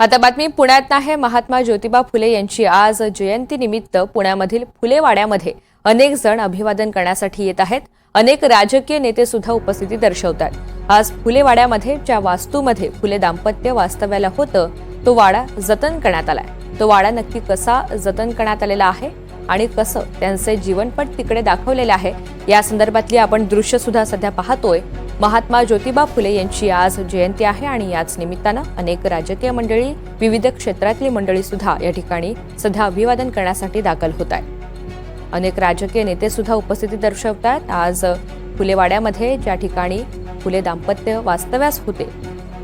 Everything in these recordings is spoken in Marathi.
आता बातमी पुण्यात आहे. महात्मा ज्योतिबा फुले यांची आज जयंतीनिमित्त पुण्यामधील फुलेवाड्यामध्ये अनेक जण अभिवादन करण्यासाठी येत आहेत. अनेक राजकीय नेते सुद्धा उपस्थिती दर्शवतात. आज फुलेवाड्यामध्ये ज्या वास्तूमध्ये फुले दाम्पत्य वास्तव्याला होतं तो वाडा जतन करण्यात आलाय. तो वाडा नक्की कसा जतन करण्यात आलेला आहे आणि कसं त्यांचे जीवनपट तिकडे दाखवलेले आहे. या संदर्भातली आपण दृश्य सुद्धा सध्या पाहतोय. महात्मा ज्योतिबा फुले यांची आज जयंती आहे आणि याच निमित्तानं अनेक राजकीय मंडळी विविध क्षेत्रातली मंडळी सुद्धा या ठिकाणी सध्या अभिवादन करण्यासाठी दाखल होत आहेत. अनेक राजकीय नेते सुद्धा उपस्थिती दर्शवतात. आज फुलेवाड्यामध्ये ज्या ठिकाणी फुले दाम्पत्य वास्तव्यास होते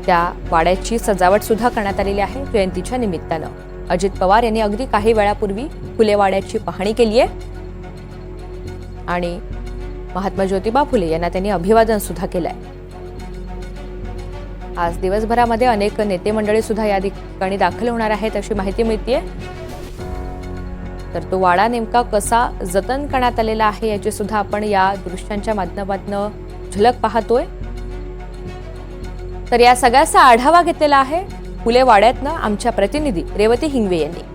त्या वाड्याची सजावट सुद्धा करण्यात आलेली आहे जयंतीच्या निमित्तानं. अजित पवार यांनी अगदी काही वेळापूर्वी फुलेवाड्याची पाहणी केली आहे आणि महात्मा ज्योतिबा फुले यांना त्यांनी अभिवादन सुद्धा केलंय. आज दिवसभरामध्ये अनेक नेते मंडळी सुद्धा या ठिकाणी दाखल होणार आहेत अशी माहिती मिळतीये. तर तो वाडा नेमका कसा जतन करण्यात आलेला आहे याची सुद्धा आपण या दृश्यांच्या माध्यमातून झलक पाहतोय. तर या सगळ्याचा आढावा घेतलेला आहे फुले वाड्यातनं आमच्या प्रतिनिधी रेवती हिंगवे यांनी.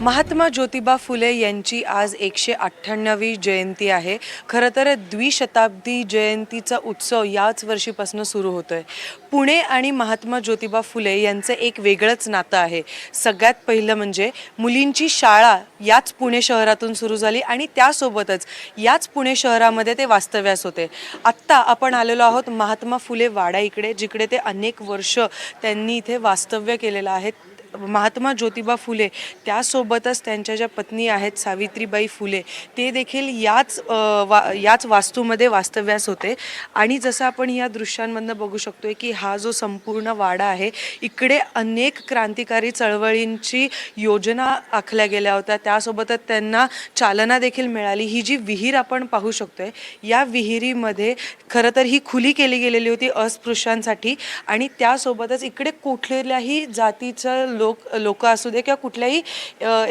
महात्मा ज्योतिबा फुले यांची आज एकशे अठ्ठ्याण्णवी जयंती आहे. खरं तर द्विशताब्दी जयंतीचा उत्सव याच वर्षीपासून सुरू होतो आहे पुणे आणि महात्मा ज्योतिबा फुले यांचं एक वेगळंच नातं आहे. सगळ्यात पहिलं म्हणजे मुलींची शाळा याच पुणे शहरातून सुरू झाली आणि त्यासोबतच याच पुणे शहरामध्ये ते वास्तव्यास होते. आत्ता आपण आलेलो आहोत महात्मा फुले वाडा इकडे जिकडे ते अनेक वर्ष त्यांनी इथे वास्तव्य केलेलं आहे. महात्मा ज्योतिबा फुले त्यासोबतच त्यांच्या ज्या पत्नी आहेत सावित्रीबाई फुले ते देखील याच वा याच वास्तूमध्ये वास्तव्यास होते. आणि जसं आपण या दृश्यांमधनं बघू शकतोय की हा जो संपूर्ण वाडा आहे इकडे अनेक क्रांतिकारी चळवळींची योजना आखल्या गेल्या होत्या. त्यासोबतच त्यांना चालना देखील मिळाली. ही जी विहीर आपण पाहू शकतोय या विहिरीमध्ये खरं तर ही खुली केली गेलेली होती अस्पृश्यांसाठी. आणि त्यासोबतच इकडे कुठल्याही जातीचं लोक लोक असू दे किंवा कुठल्याही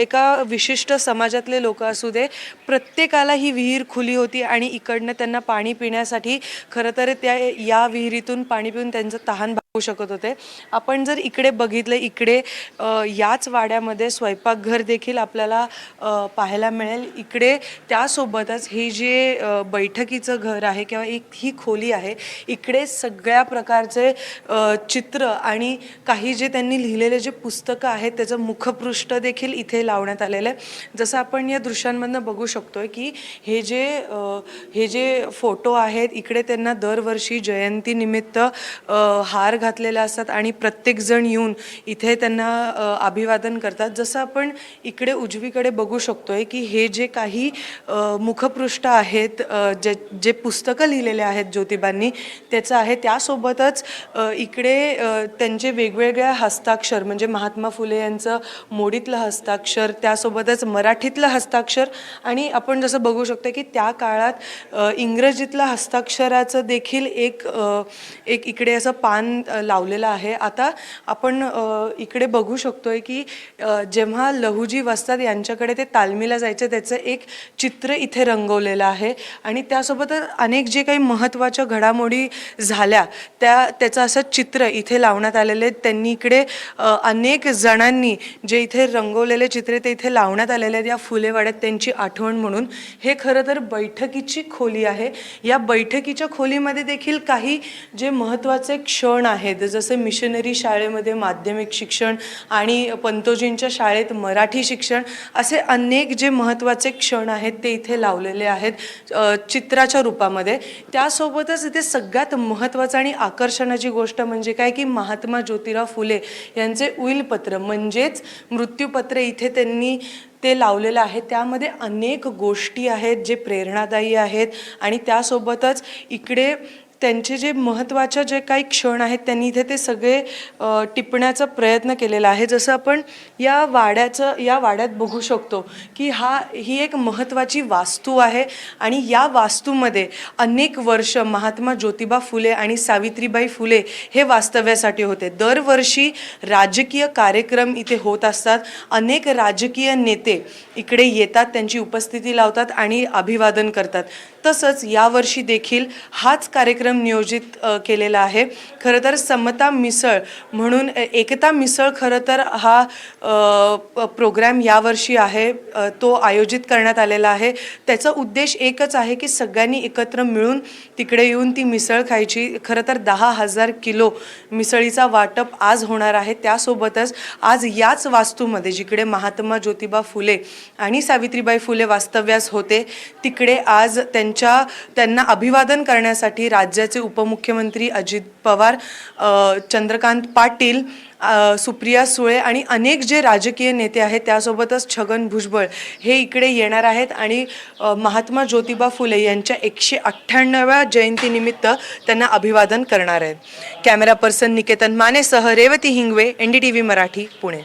एका विशिष्ट समाजातले लोक असू दे प्रत्येकाला ही विहीर खुली होती आणि इकडनं त्यांना पाणी पिण्यासाठी खरं तर त्या या विहिरीतून पाणी पिऊन त्यांचं तहान दाखवू शकत होते. आपण जर इकडे बघितलं इकडे याच वाड्यामध्ये स्वयंपाकघर देखील आपल्याला पाहायला मिळेल. इकडे त्यासोबतच हे जे बैठकीचं घर आहे किंवा एक ही खोली आहे इकडे सगळ्या प्रकारचे चित्र आणि काही जे त्यांनी लिहिलेले जे पुस्तकं आहेत त्याचं मुखपृष्ठ देखील इथे लावण्यात आलेलं आहे. जसं आपण या दृश्यांमधनं बघू शकतोय की हे जे हे जे फोटो आहेत इकडे त्यांना दरवर्षी जयंतीनिमित्त हार घाल घातलेले असतात आणि प्रत्येकजण येऊन इथे त्यांना अभिवादन करतात. जसं आपण इकडे उजवीकडे बघू शकतो आहे की हे जे काही मुखपृष्ठ आहेत जे जे पुस्तकं लिहिलेले आहेत ज्योतिबांनी त्याचं आहे. त्यासोबतच इकडे त्यांचे वेगवेगळ्या हस्ताक्षर म्हणजे महात्मा फुले यांचं मोडीतलं हस्ताक्षर त्यासोबतच मराठीतलं हस्ताक्षर आणि आपण जसं बघू शकतो की त्या काळात इंग्रजीतलं हस्ताक्षराचं देखील एक एक इकडे असं पान लावलेलं आहे. आता आपण इकडे बघू शकतोय की जेव्हा लहुजी वस्तात यांच्याकडे ते तालमीला जायचे त्याचं एक चित्र इथे रंगवलेलं आहे. आणि त्यासोबतच अनेक जे काही महत्त्वाच्या घडामोडी झाल्या त्या त्याचं असं चित्र इथे लावण्यात आलेले त्यांनी इकडे अनेक जणांनी जे इथे रंगवलेले चित्रे ते इथे लावण्यात आलेले आहेत या फुलेवाड्यात त्यांची आठवण म्हणून. हे खरं तर बैठकीची खोली आहे. या बैठकीच्या खोलीमध्ये देखील काही जे महत्त्वाचे क्षण आहेत आहेत. जसे मिशनरी शाळेमध्ये माध्यमिक शिक्षण आणि पंतोजींच्या शाळेत मराठी शिक्षण असे अनेक जे महत्त्वाचे क्षण आहेत ते इथे लावलेले आहेत चित्राच्या रूपामध्ये. त्यासोबतच इथे सगळ्यात महत्त्वाचं आणि आकर्षणाची गोष्ट म्हणजे काय की महात्मा ज्योतिराव फुले यांचे उईलपत्र म्हणजेच मृत्यूपत्र इथे त्यांनी ते लावलेलं आहे. त्यामध्ये अनेक गोष्टी आहेत जे प्रेरणादायी आहेत आणि त्यासोबतच इकडे त्यांचे जे महत्त्वाच्या जे काही क्षण आहेत त्यांनी इथे ते सगळे टिपण्याचा प्रयत्न केलेला आहे. जसं आपण या वाड्याचं या वाड्यात बघू शकतो की हा ही एक महत्त्वाची वास्तू आहे आणि या वास्तूमध्ये अनेक वर्ष महात्मा ज्योतिबा फुले आणि सावित्रीबाई फुले हे वास्तव्यासाठी होते. दरवर्षी राजकीय कार्यक्रम इथे होत असतात. अनेक राजकीय नेते इकडे येतात त्यांची उपस्थिती लावतात आणि अभिवादन करतात. तसंच यावर्षी देखील हाच कार्यक्रम कार्यक्रम नियोजित केलेला आहे. खरं तर समता मिसळ म्हणून एकता मिसळ खरं तर हा प- प्रोग्रॅम यावर्षी आहे तो आयोजित करण्यात आलेला आहे. त्याचा उद्देश एकच आहे की सगळ्यांनी एकत्र मिळून तिकडे येऊन ती मिसळ खायची. खरं तर दहा हजार किलो मिसळीचा वाटप आज होणार आहे. त्यासोबतच आज याच वास्तूमध्ये जिकडे महात्मा ज्योतिबा फुले आणि सावित्रीबाई फुले वास्तव्यास होते तिकडे आज त्यांच्या त्यांना अभिवादन करण्यासाठी राज्य राज्याचे उपमुख्यमंत्री अजित पवार चंद्रकांत पाटील सुप्रिया सुळे आणि अनेक जे राजकीय नेते आहेत त्यासोबतच छगन भुजबळ हे इकडे येणार आहेत आणि महात्मा ज्योतिबा फुले यांच्या एकशे अठ्ठ्याण्णव्या जयंतीनिमित्त त्यांना अभिवादन करणार आहेत. Camera person Niketan मानेसह Revati Hingwe N D T V Marathi Pune.